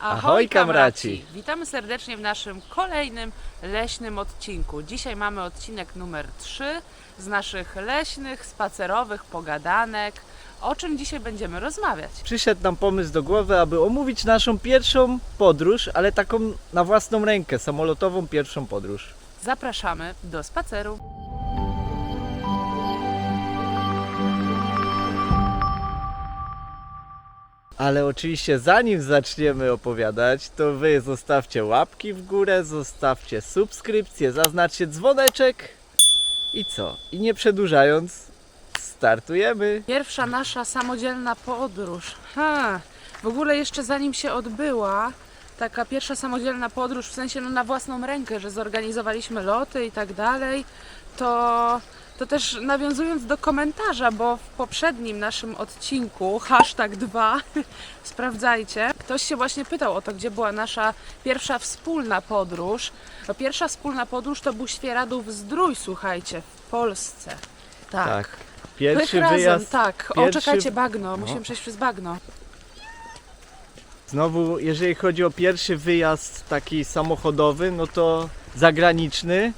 Ahoj, kamraci! Witamy serdecznie w naszym kolejnym leśnym odcinku. Dzisiaj mamy odcinek numer 3 z naszych leśnych, spacerowych pogadanek. O czym dzisiaj będziemy rozmawiać? Przyszedł nam pomysł do głowy, aby omówić naszą pierwszą podróż, ale taką na własną rękę, samolotową pierwszą podróż. Zapraszamy do spaceru. Ale oczywiście zanim zaczniemy opowiadać, to wy zostawcie łapki w górę, zostawcie subskrypcję, zaznaczcie dzwoneczek i co? I nie przedłużając, startujemy! Pierwsza nasza samodzielna podróż. Ha, w ogóle jeszcze zanim się odbyła, taka pierwsza samodzielna podróż, w sensie no, na własną rękę, że zorganizowaliśmy loty i tak dalej, to, to też nawiązując do komentarza, bo w poprzednim naszym odcinku, hashtag 2, sprawdzajcie, ktoś się właśnie pytał o to, gdzie była nasza pierwsza wspólna podróż. No, pierwsza wspólna podróż to był Świeradów Zdrój, słuchajcie, w Polsce. Tak. Pierwszy Pych razem, wyjazd. tak. O, pierwszy- czekajcie, bagno. No. Musimy przejść przez bagno. Znowu, jeżeli chodzi o pierwszy wyjazd taki samochodowy, no to zagraniczny,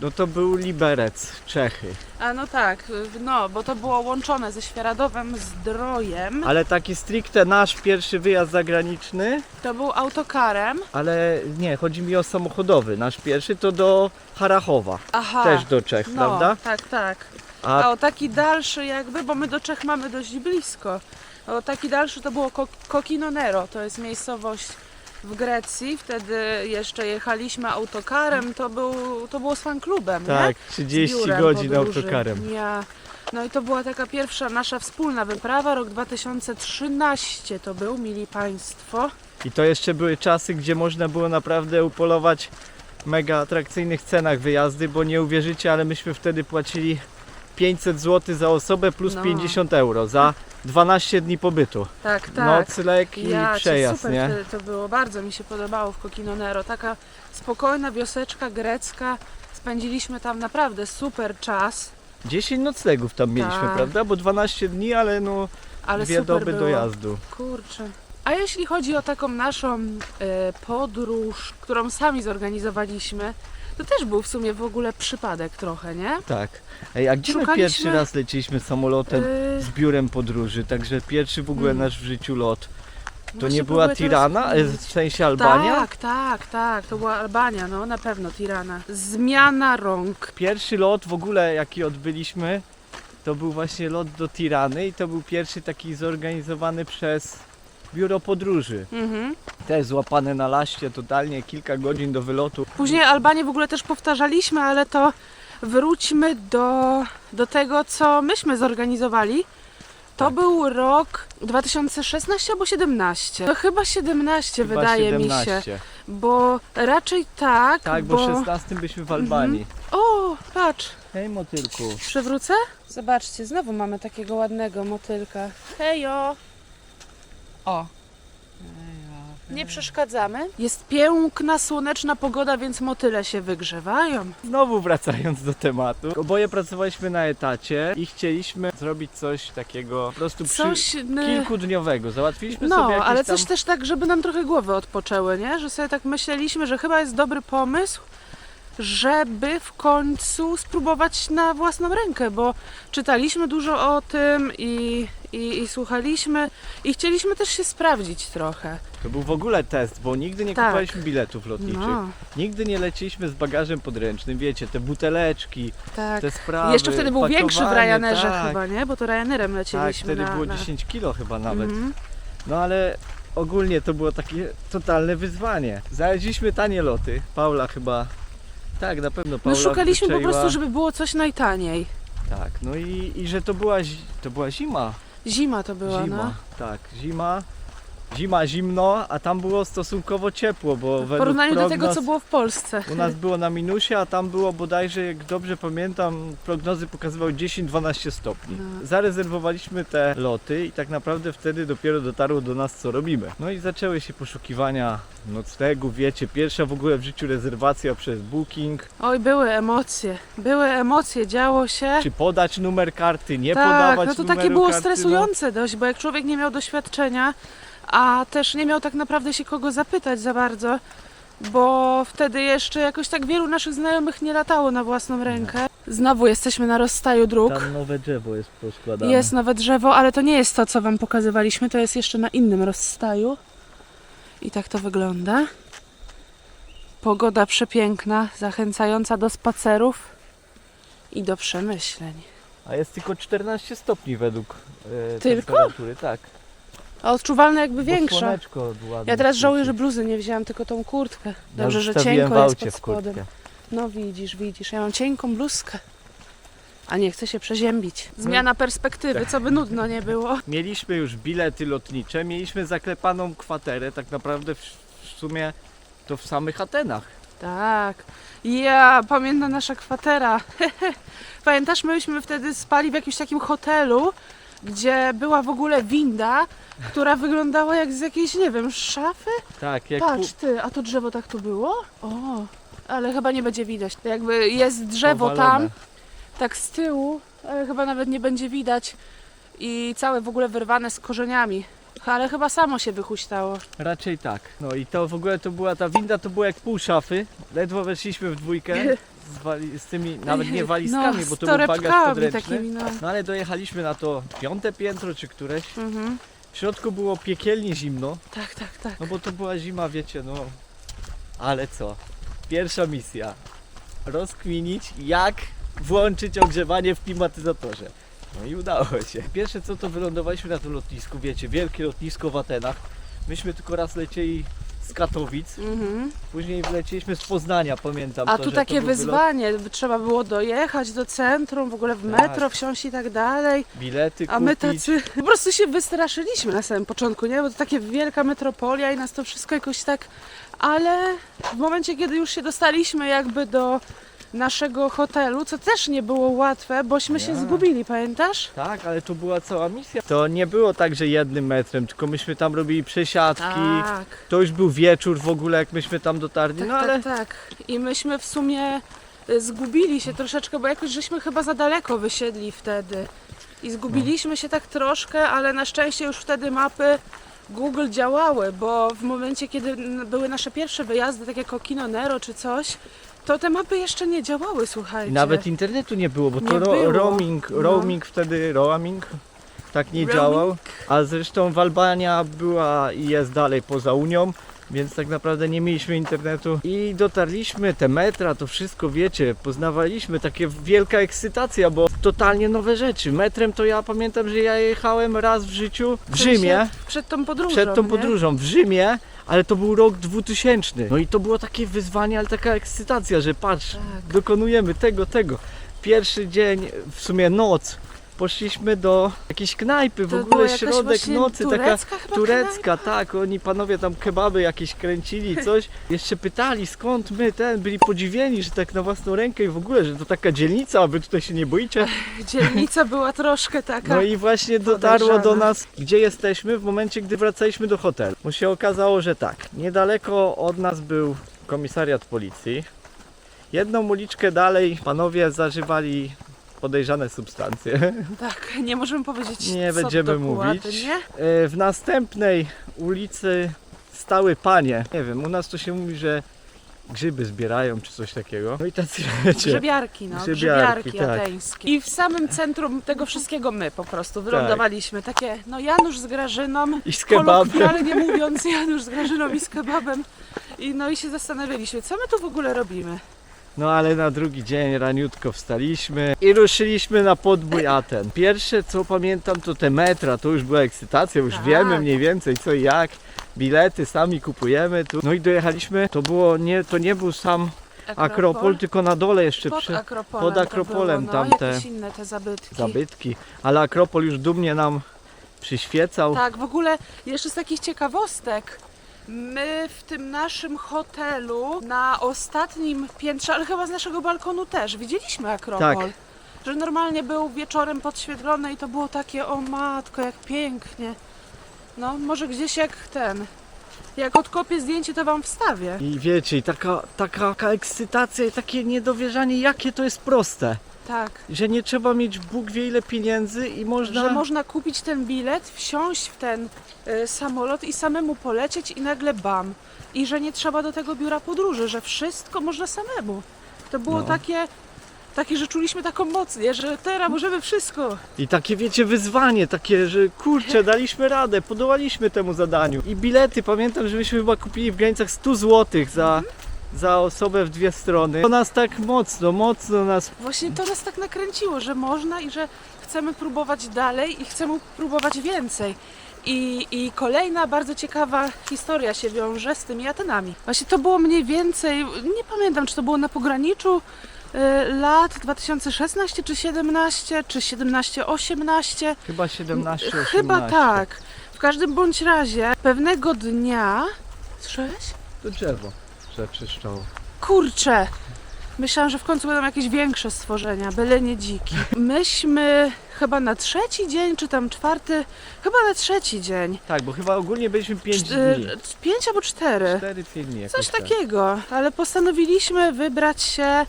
no to był Liberec, Czechy. A no tak, no, bo to było łączone ze Świeradowem Zdrojem. Ale taki stricte nasz pierwszy wyjazd zagraniczny, To był autokarem. ale nie, chodzi mi o samochodowy. Nasz pierwszy to do Harachowa, Aha. też do Czech, no, prawda? tak, tak. A A o taki dalszy jakby, bo my do Czech mamy dość blisko. O taki dalszy to było Ko- Kokinonero, to jest miejscowość w Grecji. Wtedy jeszcze jechaliśmy autokarem, to, był, to było z fanklubem, nie? tak, z 30 biurem godzin podróży. autokarem. Ja. No i to była taka pierwsza nasza wspólna wyprawa, rok 2013 to był, mili Państwo. I to jeszcze były czasy, gdzie można było naprawdę upolować mega atrakcyjnych cenach wyjazdy, bo nie uwierzycie, ale myśmy wtedy płacili 500 zł za osobę plus No. 50 euro za 12 dni pobytu. Tak, tak. Nocleg i ja, przejazd, super nie? wtedy to było, bardzo mi się podobało w Coquinonero. Taka spokojna wioseczka grecka. Spędziliśmy tam naprawdę super czas, 10 noclegów tam mieliśmy, Tak. prawda? Bo 12 dni, ale no ale dwie super doby było. dojazdu. Kurczę. A jeśli chodzi o taką naszą e, podróż, którą sami zorganizowaliśmy, to też był w sumie w ogóle przypadek trochę, nie? Tak. Ej, a gdzie my Szukaliśmy- pierwszy raz leciliśmy samolotem E, z biurem podróży? Także pierwszy w ogóle Mm. nasz w życiu lot. To właśnie nie była próbuję teraz Tirana, e, w sensie Albania? Tak, tak, tak. To była Albania, no na pewno Tirana. Zmiana rąk. Pierwszy lot w ogóle jaki odbyliśmy, to był właśnie lot do Tirany i to był pierwszy taki zorganizowany przez biuro podróży. Mhm. Też złapane na laście totalnie, kilka godzin do wylotu. Później Albanię w ogóle też powtarzaliśmy, ale to wróćmy do, do tego, co myśmy zorganizowali. To Tak. był rok 2016 albo 17. To chyba 17 Chyba wydaje mi się, 17. bo raczej tak, Tak, bo w 16 byśmy w Albanii. O, patrz, Hej motylku. przewrócę? Zobaczcie, znowu mamy takiego ładnego motylka. Hejo! O, nie przeszkadzamy. Jest piękna, słoneczna pogoda, więc motyle się wygrzewają. Znowu wracając do tematu. Oboje pracowaliśmy na etacie i chcieliśmy zrobić coś takiego po prostu przy... Coś... n- kilkudniowego. Załatwiliśmy No, sobie jakieś ale tam... coś też tak, żeby nam trochę głowy odpoczęły, nie? Że sobie tak myśleliśmy, że chyba jest dobry pomysł, żeby w końcu spróbować na własną rękę, bo czytaliśmy dużo o tym i, i, i słuchaliśmy i chcieliśmy też się sprawdzić trochę. To był w ogóle test, bo nigdy nie Tak. kupowaliśmy biletów lotniczych. No, Nigdy nie leciliśmy z bagażem podręcznym, wiecie, te buteleczki, tak. te sprawy. Jeszcze wtedy był większy w pakowanie, Ryanerze tak, chyba, nie? Bo to Ryanerem Tak, wtedy na, było na... 10 kilo chyba nawet. Mhm. No ale ogólnie to było takie totalne wyzwanie. Znaleźliśmy tanie loty. Paula chyba. Tak, na pewno No Paula szukaliśmy po wyczaiła- prostu, żeby było coś najtaniej. Tak, no i, i że to była, zi- to była zima. Zima to była, zima, no. tak, zima. Zima, zimno, a tam było stosunkowo ciepło, bo W według porównaniu do tego, prognoz- co było w Polsce. U nas było na minusie, a tam było bodajże, jak dobrze pamiętam, prognozy pokazywały 10-12 stopni. No. Zarezerwowaliśmy te loty i tak naprawdę wtedy dopiero dotarło do nas, co robimy. No i zaczęły się poszukiwania noclegu, wiecie, pierwsza w ogóle w życiu rezerwacja przez Booking. Oj, były emocje. Były emocje, działo się. Czy podać numer karty, nie tak, podawać no to numeru takie było karty, stresujące dość, bo jak człowiek nie miał doświadczenia, a też nie miał tak naprawdę się kogo zapytać za bardzo, bo wtedy jeszcze jakoś tak wielu naszych znajomych nie latało na własną rękę. Znowu jesteśmy na rozstaju dróg. Tam nowe drzewo jest poskładane. Jest nowe drzewo, ale to nie jest to, co Wam pokazywaliśmy, to jest jeszcze na innym rozstaju. I tak to wygląda. Pogoda przepiękna, zachęcająca do spacerów i do przemyśleń. A jest tylko 14 stopni według e, Tylko? temperatury, tak. A odczuwalne jakby słoneczko ładnie Ja teraz żałuję, że bluzy nie wzięłam, tylko tą kurtkę. Ja Dobrze, już że wstawiłem cienko jest pod w spodem. kurtkę. No widzisz, widzisz, ja mam cienką bluzkę. A nie chcę się przeziębić. Zmiana perspektywy, co by nudno nie było. Mieliśmy już bilety lotnicze, mieliśmy zaklepaną kwaterę, tak naprawdę w, w sumie to w samych Atenach. Tak. Ja pamiętam nasza kwatera. Pamiętasz, myśmy wtedy spali w jakimś takim hotelu, gdzie była w ogóle winda, która wyglądała jak z jakiejś, nie wiem, szafy? Tak, jak Patrz ty, a to drzewo tak tu było? O, ale chyba nie będzie widać. Jakby jest drzewo tam, tak z tyłu, ale chyba nawet nie będzie widać i całe w ogóle wyrwane z korzeniami. Ale chyba samo się wychuśtało. Raczej tak. No i to w ogóle to była ta winda, to było jak pół szafy. Ledwo weszliśmy w dwójkę z, wali, z tymi, nawet nie walizkami, no, bo to był bagaż podręczny. takimi, no. No ale dojechaliśmy na to piąte piętro czy któreś. Mhm. W środku było piekielnie zimno, Tak, tak, tak. no bo to była zima, wiecie, no. Ale co? Pierwsza misja. Rozkminić, jak włączyć ogrzewanie w klimatyzatorze. No i udało się. Pierwsze co to wylądowaliśmy na tym lotnisku, wiecie, wielkie lotnisko w Atenach. Myśmy tylko raz lecieli z Katowic, Mhm. później wleciliśmy z Poznania, pamiętam. A to, tu że takie to był wylot. wyzwanie, trzeba było dojechać do centrum, w ogóle w Tak. metro wsiąść i tak dalej. Bilety A my kupić. tacy po prostu się wystraszyliśmy na samym początku, nie? Bo to takie wielka metropolia i nas to wszystko jakoś tak... Ale w momencie, kiedy już się dostaliśmy jakby do naszego hotelu, co też nie było łatwe, bośmy się Ja. zgubili, pamiętasz? Tak, ale to była cała misja. To nie było tak, że jednym metrem, tylko myśmy tam robili przesiadki. Tak. To już był wieczór w ogóle, jak myśmy tam dotarli. Tak, no ale tak, tak. I myśmy w sumie y, zgubili się troszeczkę, bo jakoś żeśmy chyba za daleko wysiedli wtedy. I zgubiliśmy się tak troszkę, ale na szczęście już wtedy mapy Google działały, bo w momencie, kiedy n- były nasze pierwsze wyjazdy, tak jak Kino Nero czy coś, to te mapy jeszcze nie działały, słuchajcie. I nawet internetu nie było, bo to Nie ro było. roaming, No. roaming wtedy, roaming tak nie Roaming. działał. A zresztą Albania była i jest dalej poza Unią, więc tak naprawdę nie mieliśmy internetu. I dotarliśmy, te metra, to wszystko wiecie, poznawaliśmy, takie wielka ekscytacja, bo totalnie nowe rzeczy. Metrem to ja pamiętam, że ja jechałem raz w życiu w W sensie Rzymie. Przed tą podróżą. przed tą nie? podróżą w Rzymie, ale to był rok 2000. No i to było takie wyzwanie, ale taka ekscytacja, że patrz, Tak. dokonujemy tego, tego. Pierwszy dzień, w sumie noc, poszliśmy do jakiejś knajpy, w To ogóle środek nocy, taka turecka chyba turecka, tak, oni panowie tam kebaby jakieś kręcili, coś. Jeszcze pytali skąd my, ten, byli podziwieni, że tak na własną rękę i w ogóle, że to taka dzielnica, a wy tutaj się nie boicie. Dzielnica była troszkę taka. No i właśnie dotarło do nas, gdzie jesteśmy w momencie, gdy wracaliśmy do hotelu. Bo się okazało, że tak, niedaleko od nas był komisariat policji. Jedną uliczkę dalej panowie zażywali podejrzane substancje. Tak, nie możemy powiedzieć Nie co będziemy dokładnie, mówić. Nie? E, W następnej ulicy stały panie. Nie wiem, u nas to się mówi, że grzyby zbierają czy coś takiego. No i tacy wiecie. Grzebiarki, no, Grzebiarki, grzebiarki tak. ateńskie. I w samym centrum tego wszystkiego my po prostu wylądowaliśmy. Takie, no Janusz z Grażyną, I z kebabem. kolokwialnie mówiąc Janusz z Grażyną i z kebabem. I no i się zastanawialiśmy, co my tu w ogóle robimy. No ale na drugi dzień raniutko wstaliśmy i ruszyliśmy na podbój Aten. Pierwsze co pamiętam to te metra, to już była ekscytacja, już Tak. wiemy mniej więcej co i jak. Bilety sami kupujemy tu. No i dojechaliśmy, to było nie, to nie był sam Akropol, tylko na dole jeszcze Pod przy Akropolem, pod Akropolem było, no, tamte inne te zabytki. zabytki, ale Akropol już dumnie nam przyświecał. Tak, w ogóle jeszcze z takich ciekawostek. My w tym naszym hotelu na ostatnim piętrze, ale chyba z naszego balkonu też, widzieliśmy Akropol. Tak. Że normalnie był wieczorem podświetlony i to było takie, o matko, jak pięknie. No, może gdzieś jak ten, Jak odkopię zdjęcie, to wam wstawię. I wiecie, i taka, taka, taka ekscytacja i takie niedowierzanie, jakie to jest proste. Tak. Że nie trzeba mieć Bóg wie ile pieniędzy i można... Że można kupić ten bilet, wsiąść w ten y, samolot i samemu polecieć i nagle bam. I że nie trzeba do tego biura podróży, że wszystko można samemu. To było No. takie, takie, że czuliśmy taką moc, nie? że teraz możemy wszystko. I takie wiecie wyzwanie, takie, że kurczę, daliśmy radę, podołaliśmy temu zadaniu. I bilety, pamiętam, że myśmy chyba kupili w granicach 100 zł za, za osobę w dwie strony. To nas tak mocno, mocno nas... Właśnie to nas tak nakręciło, że można i że chcemy próbować dalej i chcemy próbować więcej. I, I kolejna bardzo ciekawa historia się wiąże z tymi Atenami. Właśnie to było mniej więcej, nie pamiętam czy to było na pograniczu y, lat 2016 czy 17, czy 17-18. Chyba 17, 18. Chyba tak. W każdym bądź razie pewnego dnia. Słyszałeś? To drzewo przeczyszczało. Kurczę! Myślałam, że w końcu będą jakieś większe stworzenia, byle nie dziki. Myśmy chyba na trzeci dzień, czy tam czwarty, chyba na trzeci dzień. Tak, bo chyba ogólnie byliśmy 5 dni. Pięć albo cztery. 4 dni jakoś Coś tak. takiego, ale postanowiliśmy wybrać się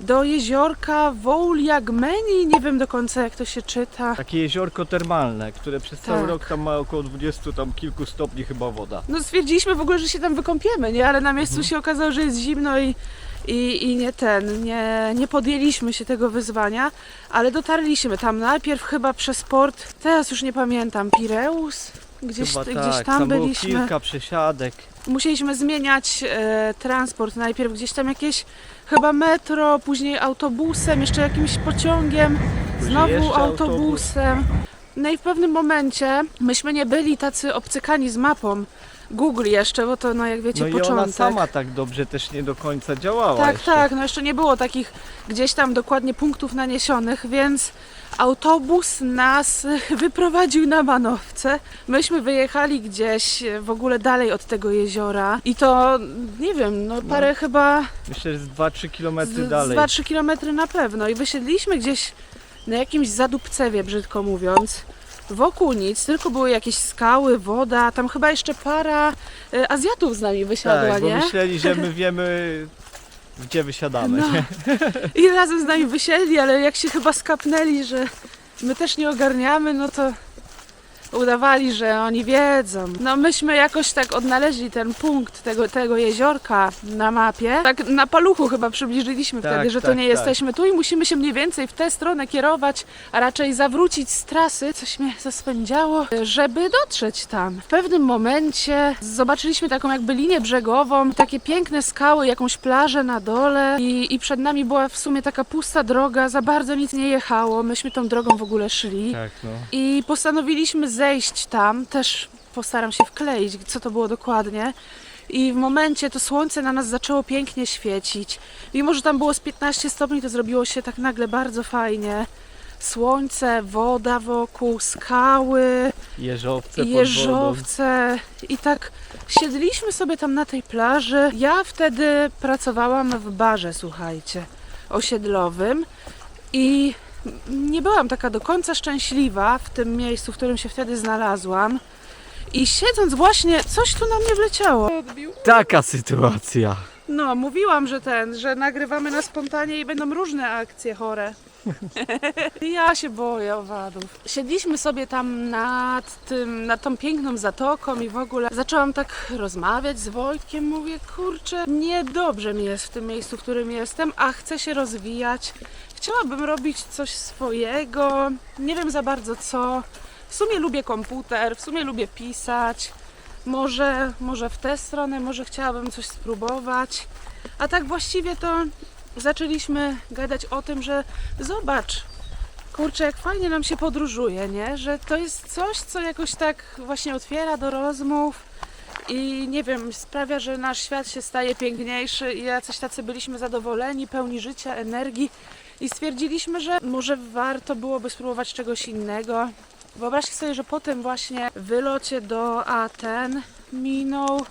do jeziorka Wouliagmeni. Nie wiem do końca jak to się czyta. Takie jeziorko termalne, które przez cały Tak. rok tam ma około 20 tam kilku stopni chyba woda. No stwierdziliśmy w ogóle, że się tam wykąpiemy, nie? Ale na miejscu się okazało, że jest zimno i, i, i nie ten, nie, nie podjęliśmy się tego wyzwania, ale dotarliśmy tam najpierw chyba przez port, teraz już nie pamiętam, Pireus? Gdzieś, chyba gdzieś tak, tam było byliśmy. kilka przesiadek. Musieliśmy zmieniać e, transport, najpierw gdzieś tam jakieś chyba metro, później autobusem, jeszcze jakimś pociągiem, znowu autobusem. No i w pewnym momencie myśmy nie byli tacy obcykani z mapą. Google jeszcze, bo to no jak wiecie No i początek. ona sama tak dobrze też nie do końca działała Tak, jeszcze. tak, no jeszcze nie było takich gdzieś tam dokładnie punktów naniesionych, więc autobus nas wyprowadził na manowce. Myśmy wyjechali gdzieś w ogóle dalej od tego jeziora i to, nie wiem, no parę chyba Myślę, że z 2-3 km z, z dalej. 2-3 kilometry na pewno i wysiedliśmy gdzieś na jakimś zadupcewie, brzydko mówiąc. Wokół nic, tylko były jakieś skały, woda, tam chyba jeszcze para y, Azjatów z nami wysiadła, tak, bo nie? myśleli, że my wiemy gdzie wysiadamy. No. nie? I razem z nami wysiedli, ale jak się chyba skapnęli, że my też nie ogarniamy, no to udawali, że oni wiedzą. No myśmy jakoś tak odnaleźli ten punkt tego, tego jeziorka na mapie. Tak na paluchu chyba przybliżyliśmy Tak, wtedy, że to tak, nie tak. jesteśmy tu i musimy się mniej więcej w tę stronę kierować, a raczej zawrócić z trasy, coś mnie zaspędziało, żeby dotrzeć tam. W pewnym momencie zobaczyliśmy taką jakby linię brzegową, takie piękne skały, jakąś plażę na dole i, i przed nami była w sumie taka pusta droga, za bardzo nic nie jechało, myśmy tą drogą w ogóle szli. Tak, no. I postanowiliśmy zejść tam, też postaram się wkleić, co to było dokładnie. I w momencie to słońce na nas zaczęło pięknie świecić. Mimo, że tam było z 15 stopni, to zrobiło się tak nagle bardzo fajnie. Słońce, woda wokół, skały, Jeżowce jeżowce. I tak siedliśmy sobie tam na tej plaży. Ja wtedy pracowałam w barze, słuchajcie, osiedlowym. I nie byłam taka do końca szczęśliwa w tym miejscu, w którym się wtedy znalazłam. I siedząc właśnie, coś tu na mnie wleciało. Taka sytuacja. No, mówiłam, że ten, że nagrywamy na spontanie i będą różne akcje chore. Ja się boję owadów. Siedliśmy sobie tam nad tym, nad tą piękną zatoką i w ogóle zaczęłam tak rozmawiać z Wojtkiem. Mówię, kurczę, niedobrze mi jest w tym miejscu, w którym jestem, a chcę się rozwijać. Chciałabym robić coś swojego, nie wiem za bardzo co. W sumie lubię komputer, w sumie lubię pisać. Może, może w tę stronę, może chciałabym coś spróbować. A tak właściwie to zaczęliśmy gadać o tym, że zobacz, kurczę, jak fajnie nam się podróżuje, nie? Że to jest coś, co jakoś tak właśnie otwiera do rozmów i nie wiem, sprawia, że nasz świat się staje piękniejszy i jacyś tacy byliśmy zadowoleni, pełni życia, energii i stwierdziliśmy, że może warto byłoby spróbować czegoś innego. Wyobraźcie sobie, że po tym właśnie wylocie do Aten minął,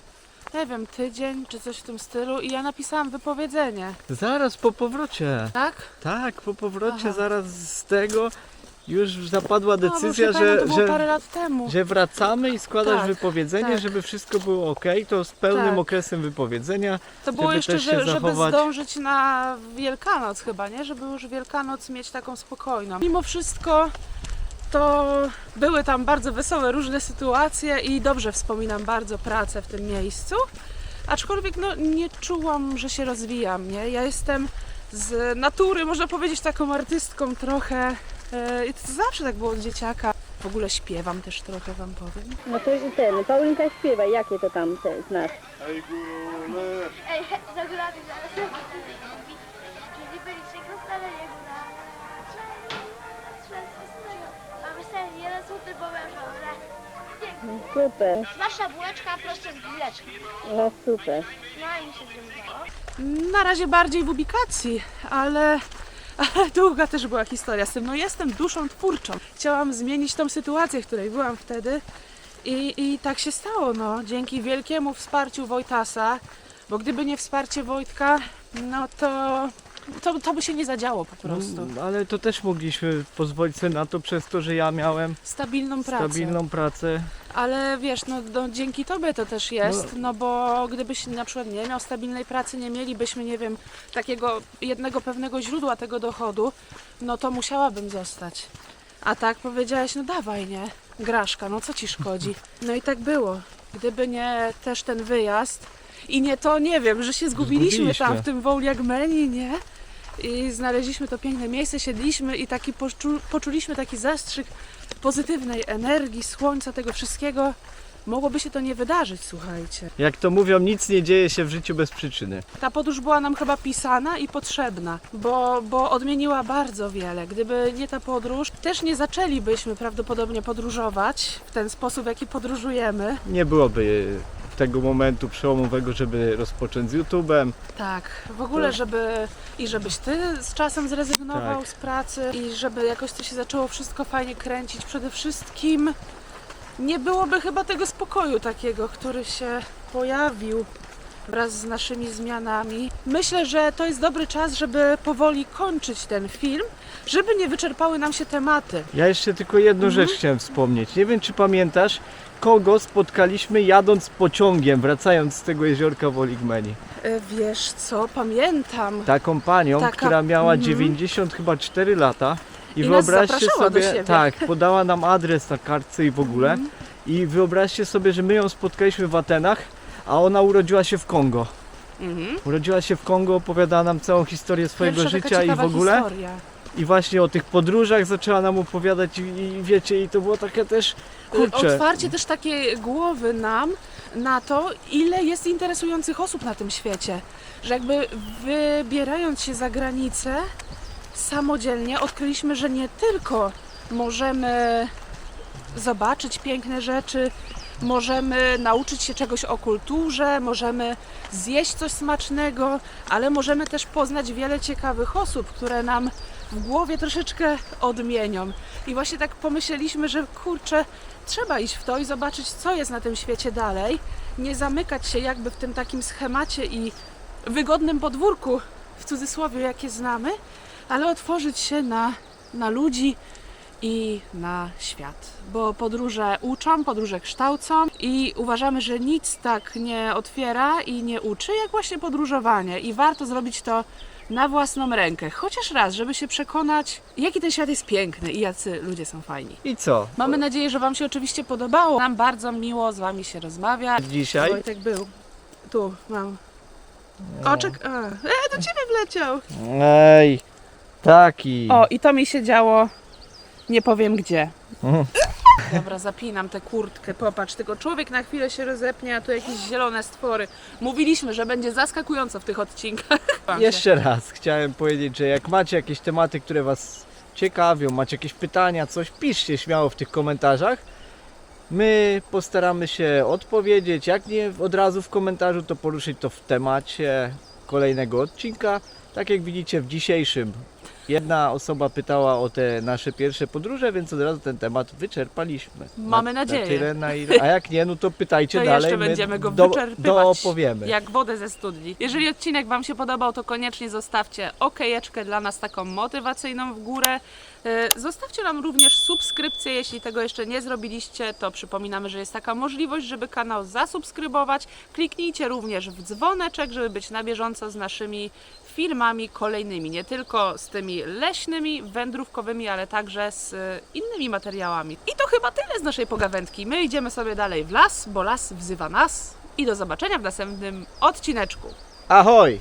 nie wiem, tydzień czy coś w tym stylu i ja napisałam wypowiedzenie, Zaraz po powrocie. tak? Tak, po powrocie Aha. zaraz z tego już zapadła No, decyzja, pamiętam, że, że, parę lat temu. że wracamy i składasz Tak, wypowiedzenie, tak. żeby wszystko było ok, to z pełnym Tak. okresem wypowiedzenia. To było jeszcze, że, żeby zachować. zdążyć na Wielkanoc chyba, nie? Żeby już Wielkanoc mieć taką spokojną. Mimo wszystko to były tam bardzo wesołe różne sytuacje i dobrze wspominam bardzo pracę w tym miejscu. Aczkolwiek no, nie czułam, że się rozwijam, nie? Ja jestem z natury, można powiedzieć, taką artystką trochę. e, I to zawsze tak było od dzieciaka. W ogóle śpiewam też trochę, wam powiem. No to i ten, Paulinka śpiewaj, jakie to tam te znasz? Ej, he, regularnie zaraz Super, Nasza bułeczka prosto z gileczki. no super. No i mi się zrywało. Na razie bardziej w ubikacji, ale, ale długa też była historia z tym. No jestem duszą twórczą. Chciałam zmienić tą sytuację, w której byłam wtedy i, i tak się stało, no. Dzięki wielkiemu wsparciu Wojtasa, bo gdyby nie wsparcie Wojtka, no to, to, to by się nie zadziało po prostu. No, ale to też mogliśmy pozwolić sobie na to przez to, że ja miałem Stabilną pracę. stabilną pracę. Ale wiesz, no, no dzięki tobie to też jest, no bo gdybyś na przykład nie miał stabilnej pracy, nie mielibyśmy, nie wiem, takiego jednego pewnego źródła tego dochodu, no to musiałabym zostać. A tak powiedziałaś, no dawaj, nie? Graszka, no co ci szkodzi? No i tak było. Gdyby nie też ten wyjazd i nie to, nie wiem, że się zgubiliśmy, Zgubiliśmy. tam w tym Wołliagmeni, nie? I znaleźliśmy to piękne miejsce, siedliśmy i taki poczu, poczuliśmy taki zastrzyk pozytywnej energii, słońca, tego wszystkiego. Mogłoby się to nie wydarzyć, słuchajcie. Jak to mówią, nic nie dzieje się w życiu bez przyczyny. Ta podróż była nam chyba pisana i potrzebna, bo, bo odmieniła bardzo wiele. Gdyby nie ta podróż, też nie zaczęlibyśmy prawdopodobnie podróżować w ten sposób, w jaki podróżujemy. Nie byłoby tego momentu przełomowego, żeby rozpocząć z YouTube'em. Tak, w ogóle, Tak. żeby i żebyś ty z czasem zrezygnował Tak. z pracy i żeby jakoś to się zaczęło wszystko fajnie kręcić. Przede wszystkim nie byłoby chyba tego spokoju takiego, który się pojawił wraz z naszymi zmianami. Myślę, że to jest dobry czas, żeby powoli kończyć ten film, żeby nie wyczerpały nam się tematy. Ja jeszcze tylko jedną Mhm. rzecz chciałem wspomnieć. Nie wiem, czy pamiętasz, kogo spotkaliśmy jadąc pociągiem, wracając z tego jeziorka w Oligmeni. E, Wiesz co, pamiętam. Taką panią, Taka- która miała mhm. 90 chyba 4 lata. I, I nas wyobraźcie zapraszała do sobie, siebie. tak, podała nam adres na kartce i w ogóle. Mhm. I wyobraźcie sobie, że my ją spotkaliśmy w Atenach, a ona urodziła się w Kongo. Mhm. Urodziła się w Kongo, opowiadała nam całą historię swojego Pierwsza taka życia i w ciekawa ogóle. Historia. I właśnie o tych podróżach zaczęła nam opowiadać i, i wiecie, i to było takie też, kurczę, Otwarcie też takie głowy nam na to, ile jest interesujących osób na tym świecie. Że jakby wybierając się za granicę samodzielnie, odkryliśmy, że nie tylko możemy zobaczyć piękne rzeczy, możemy nauczyć się czegoś o kulturze, możemy zjeść coś smacznego, ale możemy też poznać wiele ciekawych osób, które nam w głowie troszeczkę odmienią. I właśnie tak pomyśleliśmy, że kurczę, trzeba iść w to i zobaczyć, co jest na tym świecie dalej. Nie zamykać się jakby w tym takim schemacie i wygodnym podwórku, w cudzysłowie, jakie znamy, ale otworzyć się na, na ludzi i na świat. Bo podróże uczą, podróże kształcą i uważamy, że nic tak nie otwiera i nie uczy, jak właśnie podróżowanie. I warto zrobić to na własną rękę. Chociaż raz, żeby się przekonać, jaki ten świat jest piękny i jacy ludzie są fajni. i co? Mamy nadzieję, że Wam się oczywiście podobało. Nam bardzo miło z Wami się rozmawia. Dzisiaj Wojtek był. Tu mam. Oczek. A, e, do Ciebie wleciał. Ej, taki. O, i to mi się działo. Nie powiem gdzie. Mhm. Dobra, zapinam tę kurtkę. Popatrz, tylko człowiek na chwilę się rozepnie, a tu jakieś zielone stwory. Mówiliśmy, że będzie zaskakująco w tych odcinkach. Jeszcze raz chciałem powiedzieć, że jak macie jakieś tematy, które Was ciekawią, macie jakieś pytania, coś, piszcie śmiało w tych komentarzach. My postaramy się odpowiedzieć. Jak nie od razu w komentarzu, to poruszyć to w temacie kolejnego odcinka. Tak jak widzicie w dzisiejszym. Jedna osoba pytała o te nasze pierwsze podróże, więc od razu ten temat wyczerpaliśmy. Mamy na, nadzieję. Na tyle, na ile, a jak nie, no to pytajcie To dalej. jeszcze my będziemy go do, wyczerpywać. doopowiemy. Jak wodę ze studni. Jeżeli odcinek Wam się podobał, to koniecznie zostawcie okejeczkę dla nas taką motywacyjną w górę. E, Zostawcie nam również subskrypcję, jeśli tego jeszcze nie zrobiliście, to przypominamy, że jest taka możliwość, żeby kanał zasubskrybować. Kliknijcie również w dzwoneczek, żeby być na bieżąco z naszymi filmami kolejnymi, nie tylko z tymi leśnymi, wędrówkowymi, ale także z e, innymi materiałami. I to chyba tyle z naszej pogawędki. My idziemy sobie dalej w las, bo las wzywa nas i do zobaczenia w następnym odcineczku. Ahoj!